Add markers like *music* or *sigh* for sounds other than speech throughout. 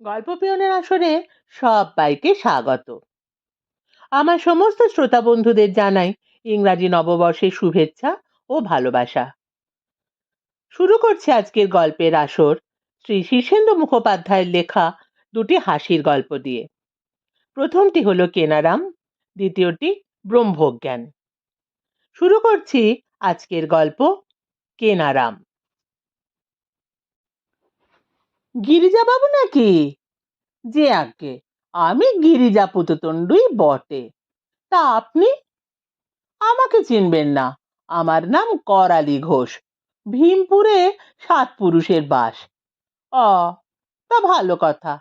গল্প পিয়নের আসরে সবাইকে স্বাগত। আমার সমস্ত শ্রোতা বন্ধুদের জানাই ইংরাজি নববর্ষের শুভেচ্ছা ও ভালোবাসা। শুরু করছে আজকের গল্পের আসর শ্রী শীর্ষেন্দু মুখোপাধ্যায়ের লেখা দুটি হাসির গল্প দিয়ে। প্রথমটি হলো কেনারাম, দ্বিতীয়টি ব্রহ্মজ্ঞান। শুরু করছি আজকের গল্প কেনারাম। গিরিজাবাবু নাকি? যে আজ্ঞে, আমি গিরিজা পুততণ্ডুই বটে। তা আপনি? আমাকে চিনবেন না। আমার নাম করালি ঘোষ। ভীমপুরে সাত পুরুষের বাস। অ, তা ভালো কথা।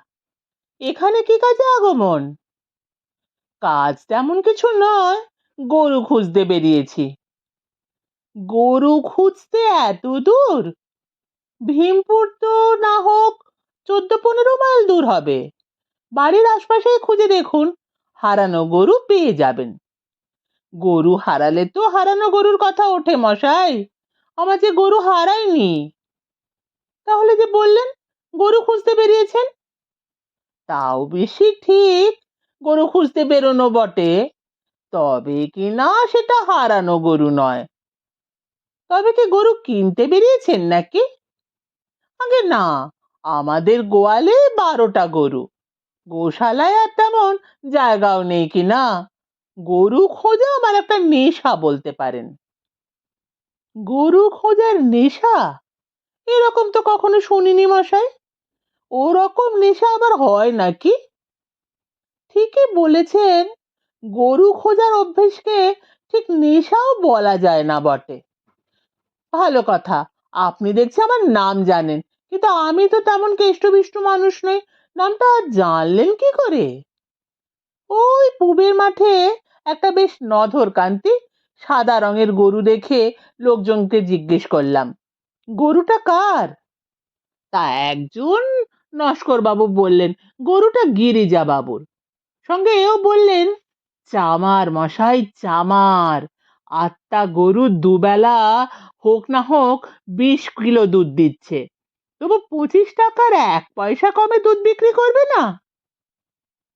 এখানে কি কাজে আগমন? কাজ তেমন কিছু নয়। গরু খুঁজতে বেরিয়েছি। গরু খুঁজতে এত দূর? ভীমপুর তো না হোক চোদ্দ পনেরো মাইল দূর হবে। বাড়ির আশপাশে খুঁজে দেখুন, হারানো গরু পেয়ে যাবেন। গরু হারালে তো হারানো গরুর কথা ওঠে মশাই, আমার যে গরু হারায়নি। তাহলে যে বললেন, গরু খুঁজতে বেরিয়েছেন? তাও বেশি ঠিক, গরু খুঁজতে বেরোনো বটে। তবে কি না সেটা হারানো গরু নয়। তবে কি গরু কিনতে বেরিয়েছেন নাকি? আগে না আমাদের গোয়ালে বারোটা গরু। গোশালায় আর তেমন জায়গাও নেই কি না? গরু খোঁজা আমার একটা নেশা বলতে পারেন। গরু খোঁজার নেশা? এরকম তো কখনো শুনিনি মশাই। ওরকম নেশা আবার হয় নাকি? ঠিকই বলেছেন, গরু খোঁজার অভ্যেসকে ঠিক নেশাও বলা যায় না বটে। ভালো কথা, আপনি দেখছি আমার নাম জানেন। কিন্তু আমি তো তেমন কেষ্টবিষ্ট মানুষ নই। নামটা জানলেন কি করে? ওই পুবের মাঠে একটা বেশ নধর কান্তি, সাদা রঙের গরু দেখে লোকজনকে জিজ্ঞেস করলাম, গরুটা কার? তা একজন নস্কর বাবু বললেন, গরুটা গিরিজা বাবুর সঙ্গে এও বললেন, চামার মশাই, চামার। আটটা গরু দুবেলা হোক না হোক বিশ কিলো দুধ দিচ্ছে। তবু পঁচিশ টাকার এক পয়সা কমে দুধ বিক্রি করবে না?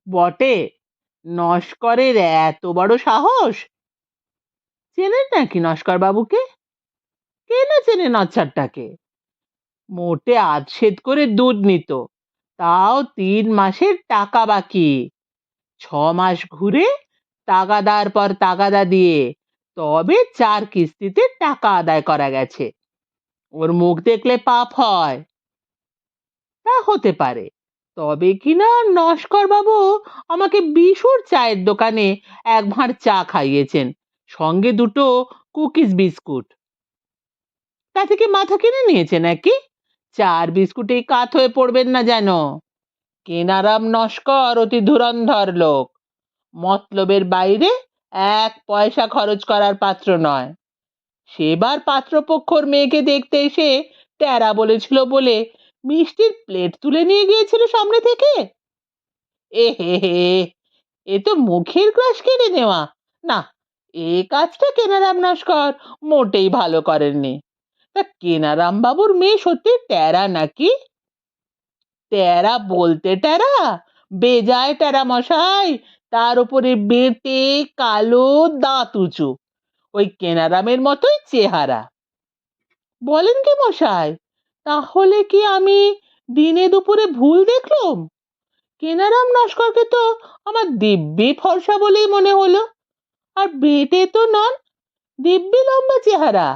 বটে, নস্করের এত বড় সাহস? চেনেন নাকি নস্কর বাবুকে? কে না চেনে নচ্ছারটাকে মোটে আধশেদ করে দুধ নিত, তাও তিন মাসের টাকা বাকি। ছ মাস ঘুরে তাগাদার পর তাগাদা দিয়ে, তবে চার কিস্তিতে টাকা আদায় করা গেছে। ওর মুখ দেখলে পাপ হয়। তা হতে পারে। তবে কিনা নস্কর বাবু আমাকে বিশুর চায়ের দোকানে এক ভাঁড় চা খাইয়েছেন, সঙ্গে দুটো কুকিজ বিস্কুট। তা থেকে মাথা কিনে নিয়েছে নাকি চার বিস্কুটেই কাত হয়ে পড়বেন না যেন। কেনারাম নস্কর অতি ধুরন্ধর লোক। মতলবের বাইরে এক পয়সা খরচ করার পাত্র নয়। সেবার পাত্রপক্ষর মেয়েকে দেখতে এসে ট্যারা বলেছিল বলে মিষ্টির প্লেট তুলে নিয়ে গিয়েছিল সামনে থেকে? এ হে হে, এ তো মুখের গ্রাস কেড়ে নেওয়া। না, এ কাজটা কেনারাম নস্কর মোটেই ভালো করেননি। তা কেনারাম বাবুর মেয়ে সত্যি টেরা নাকি? টেরা বলতে টেরা বেজায় টেরা মশাই, তার উপরে বেঁটে, কালো, দাঁত উঁচু। ওই কেনারামের মতোই চেহারা। বলেন কি মশাই? তাহলে কি আমি দিনে দুপুরে ভুল দেখলাম? কেনারাম নস্করকে তো আমার দিব্যি ফর্সা বলেই মনে হলো। আর বেটে তো নন, দিব্যি লম্বা চেহারা।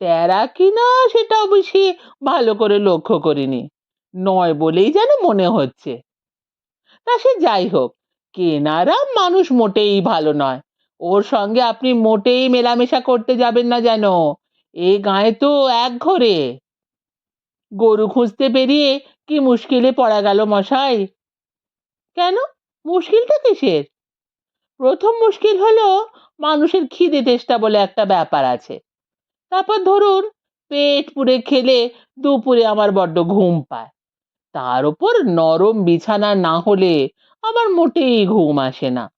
তেরা কিনা সেটা অবশ্যই ভালো করে লক্ষ্য করিনি। নয় বলেই যেন মনে হচ্ছে। তা সে যাই হোক, কেনারাম মানুষ মোটেই ভালো নয়। ওর সঙ্গে আপনি মোটেই মেলামেশা করতে যাবেন না যেন। এই গায়ে তো এক ঘরে। গরু খুঁজতে বেরিয়ে কি মুশকিলে পড়া গেল মশাই? কেন? মুশকিলটা কিসের? প্রথম মুশকিল হলো মানুষের খিদে তেষ্টা বলে একটা ব্যাপার আছে। তারপর ধরুন, পেট পুড়ে খেলে দুপুরে আমার বড্ড ঘুম পায়। তার উপর নরম বিছানা না হলে আমার মোটেই ঘুম আসে না।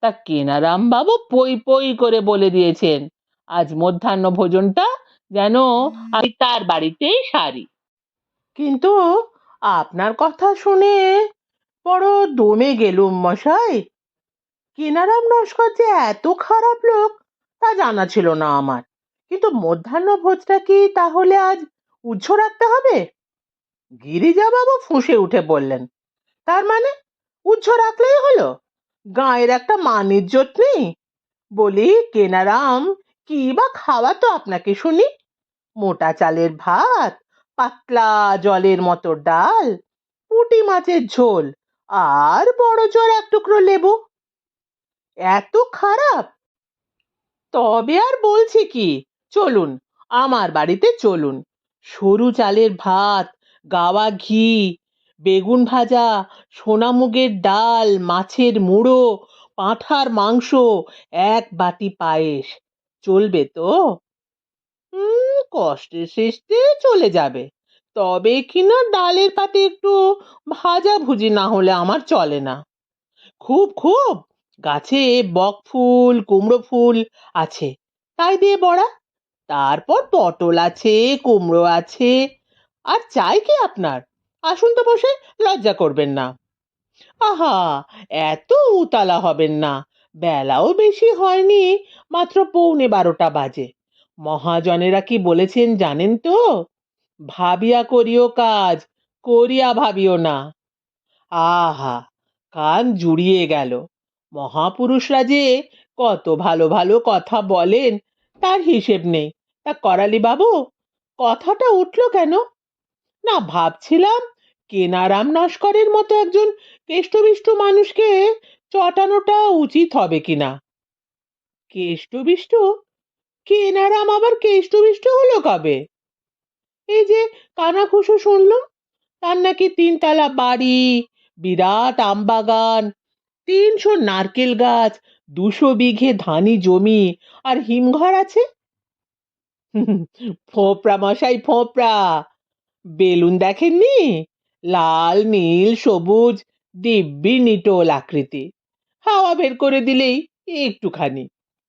তা কেনারাম বাবু পই পই করে বলে দিয়েছেন, আজ মধ্যাহ্ন ভোজনটা যেন আমি তার বাড়িতেই সারি। কিন্তু আপনার কথা শুনে বড় দমে গেলুম মশাই। কেনারাম নস্কর যে এত খারাপ লোক, তা জানা ছিল না আমার। কিন্তু মধ্যাহ্ন ভোজটা কি তাহলে আজ উজ্জ্ব রাখতে হবে? গিরিজাবাবু ফুঁসে উঠে বললেন, তার মানে উজ্জ্ব রাখলেই হলো? গাঁয়ের একটা মান ইজ্জত নেই? বলি, কেনারাম কি বা খাওয়াতো আপনাকে শুনি? মোটা চালের ভাত পাতলা জলের মতো ডাল, পুঁটি মাছের ঝোল আর বড় জোর এক টুকরো লেবু। এত খারাপ! তবে আর বলছি কি, চলুন, আমার বাড়িতে চলুন। সরু চালের ভাত, গাওয়া ঘি, বেগুন ভাজা সোনামুগের ডাল, মাছের মুড়ো, পাঁঠার মাংস, এক বাটি পায়েস। চলবে তো? হুম কষ্টে সৃষ্টে চলে যাবে। তবে কিনা ডালের পাতে একটু ভাজা ভুজি না হলে আমার চলে না। খুব খুব! গাছে বক ফুল, কুমড়ো ফুল আছে। তাই দিয়ে বড়া। তারপর পটল আছে, কুমড়ো আছে। আর চাই কি আপনার? আসুন তো বসে, লজ্জা করবেন না। আহা! এত উতালা হবেন না। বেলাও বেশি হয়নি, মাত্র পৌনে বারোটা বাজে। মহাজনেরা কি বলেছেন জানেন তো? ভাবিয়া করিও কাজ, করিয়া ভাবিও না। আহা, কান জুড়িয়ে গেল। মহাপুরুষরা যে কত ভালো ভালো কথা বলেন, তার হিসেব নেই। তা করালি বাবু, কথাটা উঠল কেন? না, ভাবছিলাম কেনারাম নস্করের মতো একজন কেষ্টবিষ্ট মানুষকে চটানোটা উচিত হবে কিনা? কেষ্টবিষ্ট? কেনারাম আবার কেষ্টবিষ্ট হলো কবে? এই যে কানাঘুষো শুনলাম তার নাকি তিনতলা বাড়ি, বিরাট আমবাগান, তিনশো নারকেল গাছ, দুশো বিঘে ধানি জমি, আর হিমঘর আছে? *laughs* ফোপরা মশাই ফোপরা বেলুন দেখেননি? লাল, নীল, সবুজ, দিব্যি, নিটোল আকৃতি। হাওয়া বের করে দিলেই একটুখানি।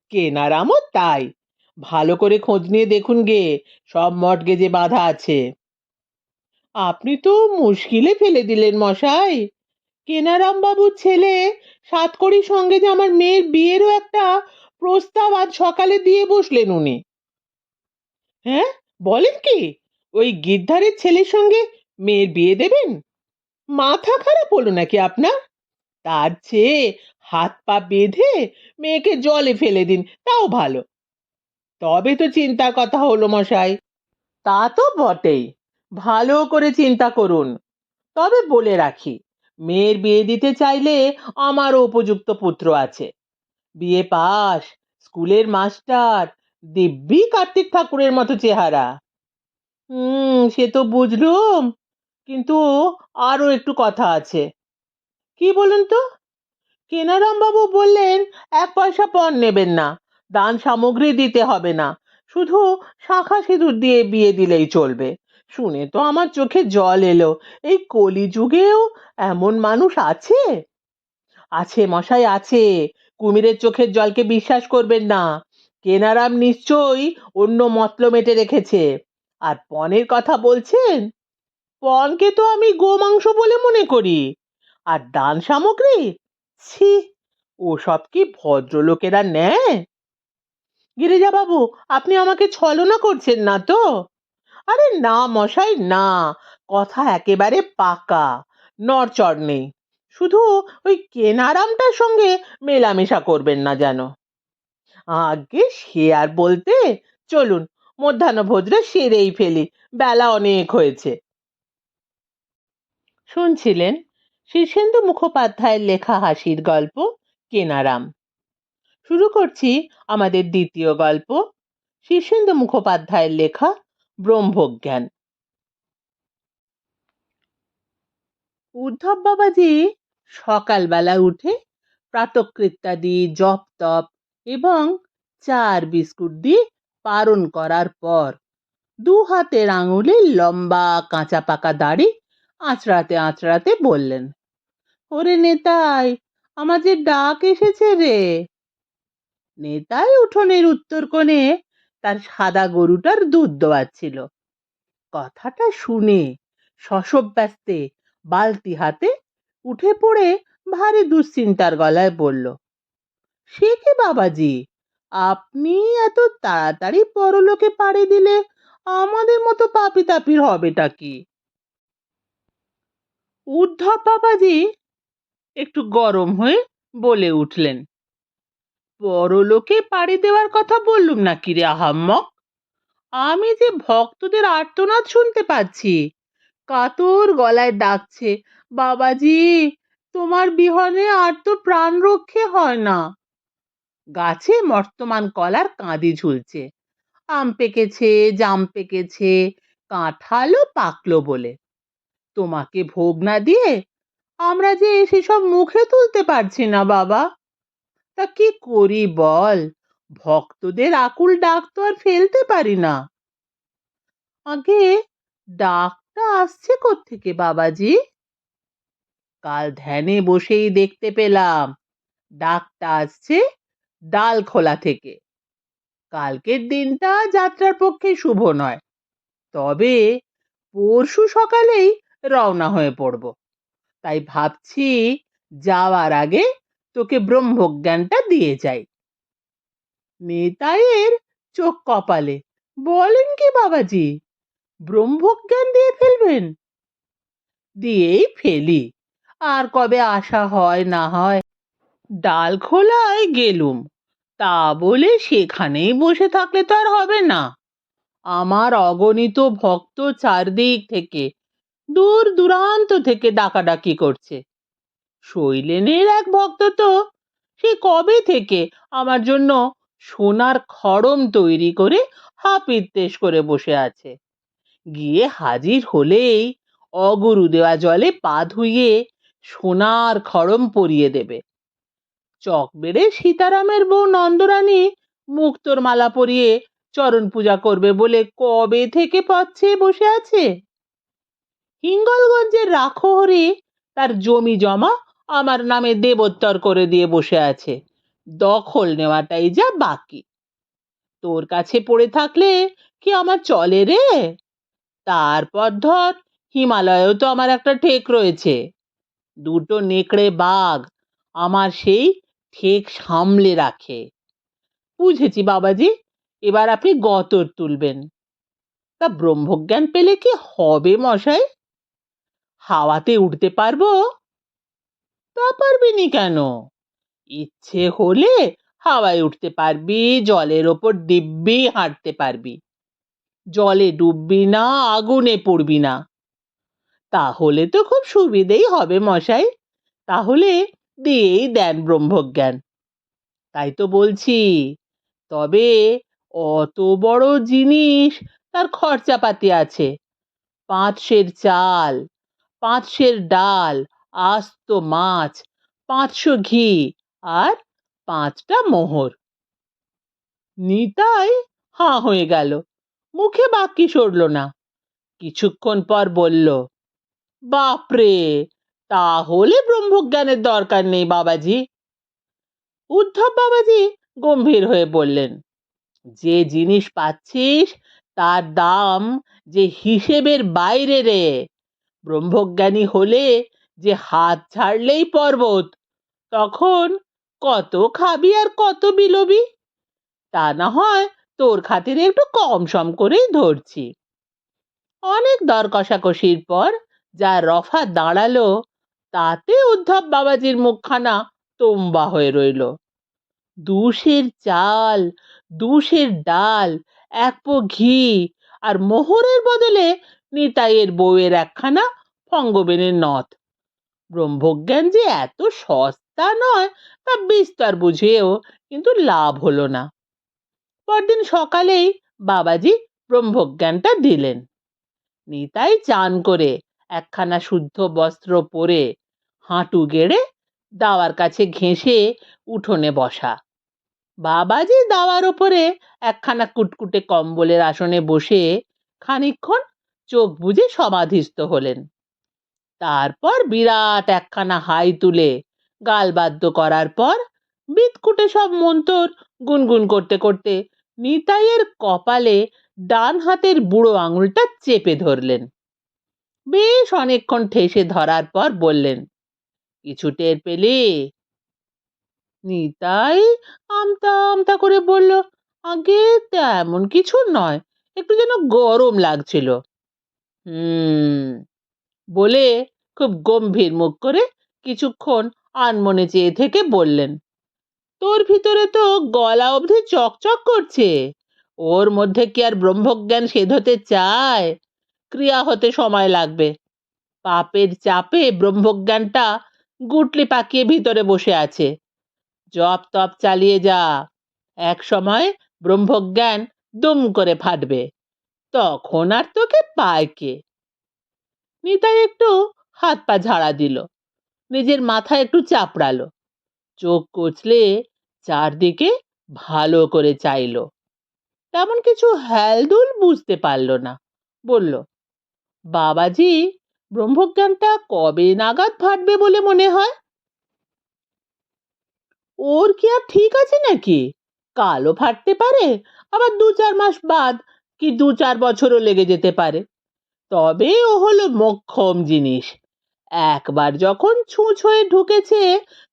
কেনারামও তাই। ভালো করে খোঁজ নিয়ে দেখুন গে, সব মটগেজে বাঁধা আছে। আপনি তো মুশকিলে ফেলে দিলেন মশাই। কেনারাম বাবুর ছেলে সাতকড়ির সঙ্গে যে আমার মেয়ের বিয়েরও একটা প্রস্তাব আজ সকালে দিয়ে বসলেন উনি। হ্যাঁ বলেন কি, ওই গিদ্ধারের ছেলের সঙ্গে মেয়ের বিয়ে দেবেন? মাথা খারাপ হলো নাকি আপনার? তার চেয়ে হাত পা বেঁধে মেয়েকে জলে ফেলে দিন, তাও ভালো। তবে তো চিন্তার কথা হলো মশাই। তা তো বটেই। ভালো করে চিন্তা করুন। তবে বলে রাখি, মেয়ের বিয়ে দিতে চাইলে আমারও উপযুক্ত পুত্র আছে। বিয়ে পাস, স্কুলের মাস্টার, দিব্যি কার্তিক ঠাকুরের মতো চেহারা। হুম, সে তো বুঝলুম, কিন্তু আরও একটু কথা আছে। কি বলুন তো? কেনারাম বাবু বললেন, এক পয়সা পণ নেবেন না। দান সামগ্রী দিতে হবে না। শুধু শাঁখা সিঁদুর দিয়ে বিয়ে দিলেই চলবে। শুনে তো আমার চোখে জল এলো। এই কলিযুগেও এমন মানুষ আছে? আছে মশাই, আছে। কুমিরের চোখের জলকে বিশ্বাস করবেন না। কেনারাম নিশ্চয়ই অন্য মতল মেটে রেখেছে। আর পণের কথা বলছেন? পণকে তো আমি গোমাংস বলে মনে করি। আর দান সামগ্রী? ছি, ওসব কি ভদ্রলোকেরা নেয়? গিরিজা বাবু আপনি আমাকে ছলনা করছেন না তো? আরে না মশাই, না। কথা একেবারে পাকা। নড়চড় নেই। শুধু ওই কেনারামটার সঙ্গে মেলামেশা করবেন না যেন। আগে সে আর বলতে, চলুন মধ্যাহ্ন ভোজটা সেরেই ফেলি। বেলা অনেক হয়েছে। শুনছিলেন শীর্ষেন্দু মুখোপাধ্যায়ের লেখা হাসির গল্প, কেনারাম। শুরু করছি আমাদের দ্বিতীয় গল্প, শীর্ষেন্দু মুখোপাধ্যায়ের লেখা ব্রহ্মজ্ঞান। উদ্ধব বাবাজি সকালবেলা উঠে প্রাতকৃত্যাদি জপ তপ এবং চার বিস্কুট দিয়ে পারণ করার পর দু হাতের আঙুলে লম্বা কাঁচা পাকা দাড়ি আঁচড়াতে আঁচড়াতে বললেন, ওরে নেতাই, আমার যে ডাক এসেছে রে! নেতাই উঠোনের উত্তর কোণে তার সাদা গরুটার দুধ দোয়াচ্ছিল কথাটা শুনে শশব্যস্তে বালতি হাতে উঠে পড়ে ভারী দুশ্চিন্তার গলায় বলল, সে কি বাবাজি? আপনি এত তাড়াতাড়ি পরলোকে পাড়ি দিলে আমাদের মতো পাপি তাপির হবেটা কি? উদ্ধব বাবাজি, একটু গরম হয়ে বলে উঠলেন। পরলোকে পাড়ি দেওয়ার কথা বললুম না কি রে আহাম্মক? আমি যে ভক্তদের আর্তনাদ শুনতে পাচ্ছি। কাতর গলায় ডাকছে, বাবাজি, তোমার বিহনে আর তো প্রাণ রক্ষে হয় না। গাছে মর্তমান কলার কাঁদি ঝুলছে। আম পেকেছে, জাম পেকেছে কাঁঠালও পাকলো বলে। তোমাকে ভোগ না দিয়ে আমরা যে সেসব মুখে তুলতে পারছি না, বাবা। তা কি করি বল? ভক্তদের আকুল ডাক তো আর ফেলতে পারি না। আগে ডাকটা আসছে থেকে বাবাজি? কাল ধ্যানে বসেই দেখতে পেলাম, ডাকটা আসছে ডাল খোলা থেকে। কালকের দিনটা যাত্রার পক্ষে শুভ নয়, তবে পরশু সকালেই রওনা হয়ে পড়ব। তাই ভাবছি যাওয়ার আগে তোকে ব্রহ্মজ্ঞানটা দিয়ে যাই। নেতায়ের চোখ কপালে, বলেন কি বাবাজি? ব্রহ্মজ্ঞান দিয়ে ফেলবেন? দিয়েই ফেলি, আর কবে আসা হয় না হয়। ডাল খোলায় গেলুম, তা বলে সেখানেই বসে থাকলে তো আর হবে না। আমার অগণিত ভক্ত চারদিক থেকে, দূর দূরান্ত থেকে ডাকাডাকি করছে। শৈলেনের এক ভক্ত তো। সে কবে থেকে আমার জন্য সোনার খড়ম তৈরি করে হাপিত্তেশ করে বসে আছে? গিয়ে হাজির হলেই অগুরু দেওয়া জলে পা ধুইয়ে সোনার খড়ম পরিয়ে দেবে। চক বেড়ে সীতারামের বউ নন্দরানী মুক্তোর মালা পরিয়ে চরণ পূজা করবে বলে কবে থেকে পথে বসে আছে? হিঙ্গলগঞ্জের রাখহরি তার জমি জমা আমার নামে দেবোত্তর করে দিয়ে বসে আছে। দখল নেওয়াটাই যা বাকি। তোর কাছে পড়ে থাকলে কি আমার চলে রে? তারপর ধর, হিমালয়েও তো আমার একটা ঠেক রয়েছে। দুটো নেকড়ে বাঘ আমার সেই ঠেক সামলে রাখে। বুঝেছি বাবাজি, এবার আপনি গতর তুলবেন। তা ব্রহ্মজ্ঞান পেলে কি হবে মশাই? হাওয়াতে উঠতে পারব? তা পারবি পারবিনি কেন? ইচ্ছে হলে হাওয়ায় উঠতে পারবি, জলের ওপর দিব্যি হাঁটতে পারবি। জলে ডুববি না, আগুনে পড়বি না। তাহলে তো খুব সুবিধেই হবে মশাই। তাহলে দিয়েই দেন ব্রহ্মজ্ঞান। তাই তো বলছি, তবে অত বড় জিনিস তার খরচাপাতি আছে। পাঁচ সের চাল পাঁচ সের ডাল আস্ত মাছ, পাঁচশো ঘি আর পাঁচটা মোহর। নিতাই হাঁ হয়ে গেল। মুখে বাক্যি সরল না। কিছুক্ষণ পর বলল, বাপরে, তাহলে ব্রহ্মজ্ঞানের দরকার নেই বাবাজি। উদ্ধব বাবাজি গম্ভীর হয়ে বললেন, যে জিনিস পাচ্ছিস, তার দাম যে হিসেবের বাইরে রে। ব্রহ্মজ্ঞানী হলে যে হাত ছাড়লেই পর্বত, তখন কত খাবি আর কত বিলবি? তা না হয় তোর খাতিরে একটু কম সম করেই ধরছি। অনেক দর কষাকষির পর যা রফা দাঁড়াল, তাতে উদ্ধব বাবাজির মুখখানা তোম্বা হয়ে রইল। দুশের চাল, দুশের ডাল, এক পো ঘি আর মোহরের বদলে নিতাইয়ের বউয়ের একখানা ফঙ্গবেনের নথ। ব্রহ্মজ্ঞান যে এত সস্তা নয়, তা বিস্তর বুঝেও কিন্তু লাভ হলো না। পরদিন সকালেই বাবাজি ব্রহ্মজ্ঞানটা দিলেন। নিতাই চান করে একখানা শুদ্ধ বস্ত্র পরে হাঁটু গেড়ে দাওয়ার কাছে ঘেঁষে উঠোনে বসা। বাবাজি দাওয়ার ওপরে একখানা কুটকুটে কম্বলের আসনে বসে খানিকক্ষণ চোখ বুজে সমাধিস্থ হলেন। তারপর বিরাট একখানা হাই তুলে গালবাদ্য করার পর বিদকুটে সব মন্তর গুনগুন করতে করতে নিতাইয়ের কপালে ডান হাতের বুড়ো আঙুলটা চেপে ধরলেন। বেশ অনেকক্ষণ ঠেসে ধরার পর বললেন, কিছু টের পেলে? নিতাই আমতা আমতা করে বলল, আগে তেমন কিছু নয়, একটু যেন গরম লাগছিল। হুম বলে খুব গম্ভীর মুখ করে কিছুক্ষণ আনমনে চেয়ে থেকে বললেন, তোর ভিতরে তো গলা অবধি চকচক করছে। ওর মধ্যে কি আর ব্রহ্মজ্ঞান সেধতে চায়? ক্রিয়া হতে সময় লাগবে। পাপের চাপে ব্রহ্মজ্ঞানটা গুটলি পাকিয়ে ভিতরে বসে আছে। জপ তপ চালিয়ে যা। এক সময় ব্রহ্মজ্ঞান দুম করে ফাটবে। তখন আর তোকে পায় কে? নিতাই একটু হাত পা ঝাড়া দিল। নিজের মাথা একটু চাপড়ালো। চোখ কচলে চারদিকে ভালো করে চাইলো। তেমন কিছু হ্যালদুল বুঝতে পারল না। বলল, বাবাজি, ব্রহ্মজ্ঞানটা কবে নাগাদ ফাটবে বলে মনে হয়? ওর কি আর ঠিক আছে নাকি? কালও ফাটতে পারে, আবার দু চার মাস বাদ কি দু চার বছরও লেগে যেতে পারে। তবে ও হলো মক্ষম জিনিস। একবার যখন ছুঁচ হয়ে ঢুকেছে,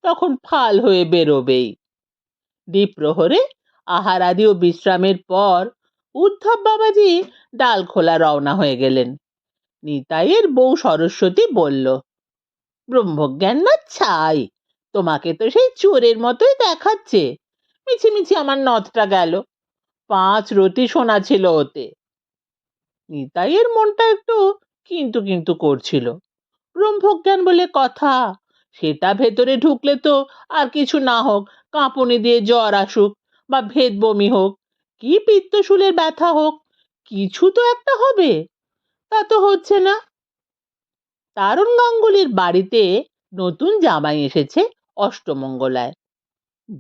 তখন ফাল হয়ে বেরোবেই। দ্বীপ প্রহরে আহার আদি ও বিশ্রামের পর উদ্ধব বাবাজি ডাল খোলা রওনা হয়ে গেলেন। নিতাইয়ের বউ সরস্বতী বলল, ব্রহ্মজ্ঞান না ছাই, তোমাকে তো সেই চোরের মতোই দেখাচ্ছে। মিছিমিছি আমার নথটা গেল। পাঁচ রতি সোনা ছিল ওতে। নিতাইয়ের মনটা একটু কিন্তু কিন্তু করছিল। ব্রহ্মজ্ঞান বলে কথা, সেটা ভেতরে ঢুকলে তো আর কিছু না হোক, কাঁপুনি দিয়ে জ্বর আসুক বা ভেদ বমি হোক, কি পিত্তশুলের ব্যথা হোক, কিছু তো একটা হবে, তা তো হচ্ছে না। তারুণ গাঙ্গুলির বাড়িতে নতুন জামাই এসেছে অষ্টমঙ্গলায়।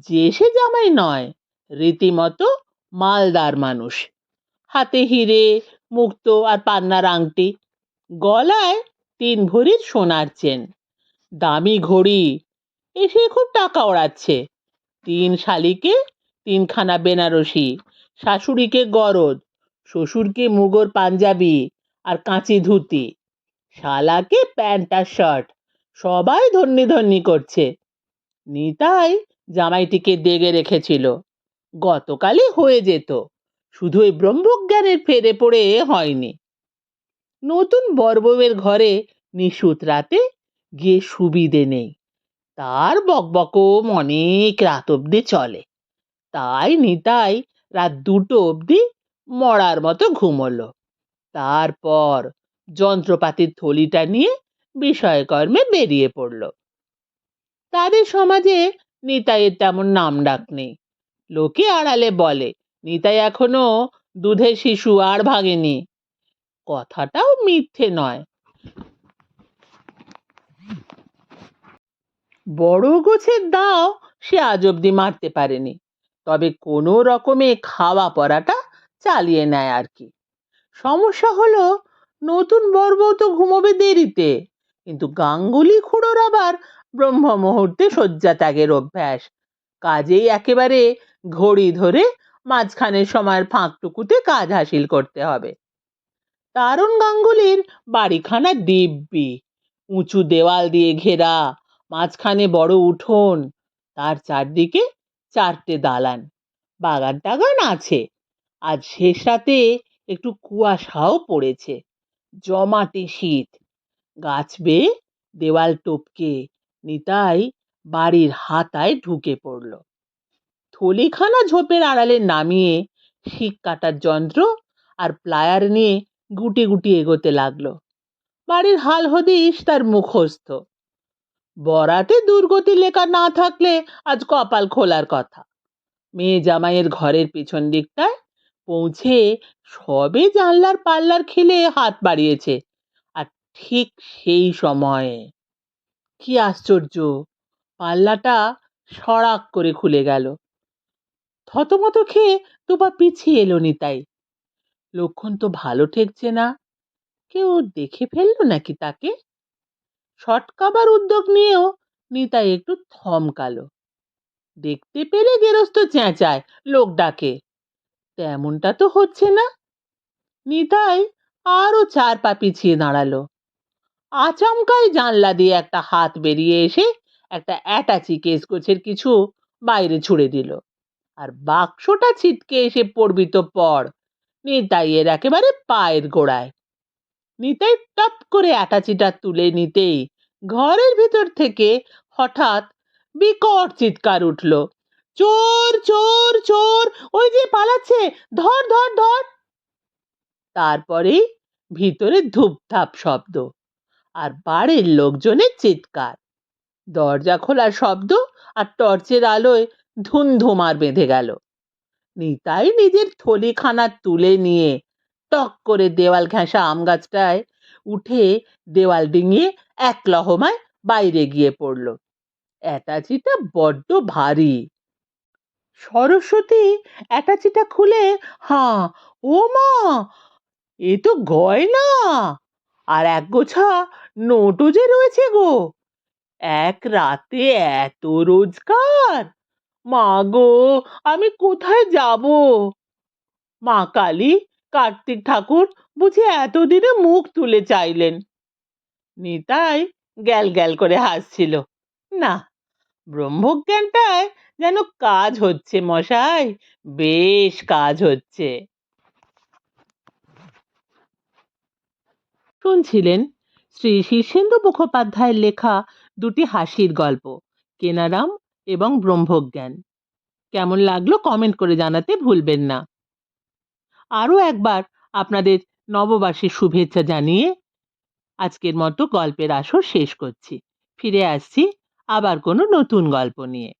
যে সে জামাই নয়, রীতিমতো মালদার মানুষ। হাতে হিরে মুক্ত আর পান্নার আংটি। গলায় তিন ভরির সোনার চেন। দামি ঘড়ি, এসে খুব টাকা ওড়াচ্ছে। তিন শালিকে, তিনখানা বেনারসি, শাশুড়িকে গরদ, শ্বশুরকে মুগর পাঞ্জাবি আর কাঁচি ধুতি। শালাকে প্যান্ট আর শার্ট, সবাই ধন্যি ধন্যি করছে। নিতাই জামাইটিকে দেগে রেখেছিল। গতকালই হয়ে যেত। শুধু ওই ব্রহ্মজ্ঞানের ফেরে পড়ে হয়নি। নতুন বরবউয়ের ঘরে নিশুত রাতে গিয়ে সুবিধে নেই। তার বকবকও অনেক রাত অবধি চলে। তাই নিতাই রাত দুটো অবধি মরার মতো ঘুমোলো। তারপর যন্ত্রপাতির থলিটা নিয়ে বিষয়কর্মে বেরিয়ে পড়ল। তাদের সমাজে নিতাইয়ের তেমন নাম ডাক নেই। লোকে আড়ালে বলে নিতাই এখনও দুধের শিশু আর ভাগেনি। কথাটাও মিথ্যে নয়। বড় গোছের দাও সে আজ অব্দি মারতে পারেনি। তবে কোনো রকমে খাওয়া পড়াটা চালিয়ে নেয় আর কি। সমস্যা হলো, নতুন বর্বও তো ঘুমোবে দেরিতে, কিন্তু গাঙ্গুলি খুঁড়োর আবার ব্রহ্ম মুহূর্তে শয্যা ত্যাগের অভ্যাস। কাজেই একেবারে ঘড়ি ধরে মাঝখানের সময়ের ফাঁকটুকুতে কাজ হাসিল করতে হবে। তারুণ গাঙ্গুলির বাড়িখানা দিব্যি। উঁচু দেওয়াল দিয়ে ঘেরা, মাঝখানে বড় উঠোন, তার চারদিকে চারটে দালান। বাগান টাগান আছে। আজ শেষ রাতে একটু কুয়াশাও পড়েছে। জমাটে শীত। গাছ বেয়ে দেওয়াল টপকে, নিতাই বাড়ির হাতায় ঢুকে পড়ল। থলিখানা ঝোপের আড়ালে নামিয়ে শিক কাটার যন্ত্র আর প্লায়ার নিয়ে গুটি গুটি এগোতে লাগল। বাড়ির হাল হদিস তার মুখস্থ। বরাতে দুর্গতি লেখা না থাকলে আজ কপাল খোলার কথা। মেয়ে জামাইয়ের ঘরের পিছন দিকটায় পৌঁছে সবে জানলার পাল্লার খিলে হাত বাড়িয়েছে, আর ঠিক সেই সময়ে। কি আশ্চর্য! পাল্লাটা সড়াক করে খুলে গেল। থতমত খেয়ে দুপা পিছিয়ে এলো নিতাই। লক্ষণ তো ভালো ঠেকছে না। কেউ দেখে ফেলল নাকি তাকে? সটকাবার উদ্যোগ নিয়েও নিতাই একটু থমকালো। দেখতে পেলে গেরস্ত চেঁচায় লোক ডাকে। তেমনটা তো হচ্ছে না। নিতাই আরও চার পা পিছিয়ে দাঁড়াল। আচমকাই জানলা দিয়ে একটা হাত বেরিয়ে এসে একটা অ্যাটাচি কেস কিছু বাইরে ছুড়ে দিল। আর বাক্সটা ছিটকে এসে পড়বি তো পড়। নিতাইয়ের একেবারে পায়ের গোড়ায়। নিতাই টপ করে অ্যাটাচিটা তুলে নিতেই ঘরের ভিতর থেকে হঠাৎ বিকট চিৎকার উঠল। চোর চোর চোর, ওই যে পালাচ্ছে, ধর ধর ধর। তারপরেই ভিতরে ধূপধাপ শব্দ আর বাড়ির লোকজনের চিৎকার। দরজা খোলার শব্দ আর টর্চের আলোয় ধুমধুমার বেঁধে গেল। নিতাই নিজের থলিখানা তুলে নিয়ে টক করে দেওয়াল ঘেঁষা আম গাছটায় উঠে দেওয়াল ডিঙিয়ে এক লহমায় বাইরে গিয়ে পড়ল। অ্যাটাচিটা বড্ড ভারী। সরস্বতী অ্যাটাচিটা খুলে, হাঁ, ও মা, এ তো গয়না। আর এক গোছা নোটও যে রয়েছে গো। এক রাতে এত রোজগার। মা গো, আমি কোথায় যাব? মা কালী, কার্তিক ঠাকুর বুঝি এতদিনে মুখ তুলে চাইলেন। নিতাই গ্যাল গ্যাল করে হাসছিল। না, ব্রহ্মজ্ঞানটায় যেন কাজ হচ্ছে মশাই, বেশ কাজ হচ্ছে। শুনছিলেন শ্রী শীর্ষেন্দু মুখোপাধ্যায়ের লেখা দুটি হাসির গল্প, কেনারাম এবং ব্রহ্মজ্ঞান। কেমন লাগল কমেন্ট করে জানাতে ভুলবেন না। আরও একবার আপনাদের নববাসীর শুভেচ্ছা জানিয়ে আজকের মতো গল্পের আসর শেষ করছি। ফিরে আসছি আবার কোনো নতুন গল্প নিয়ে।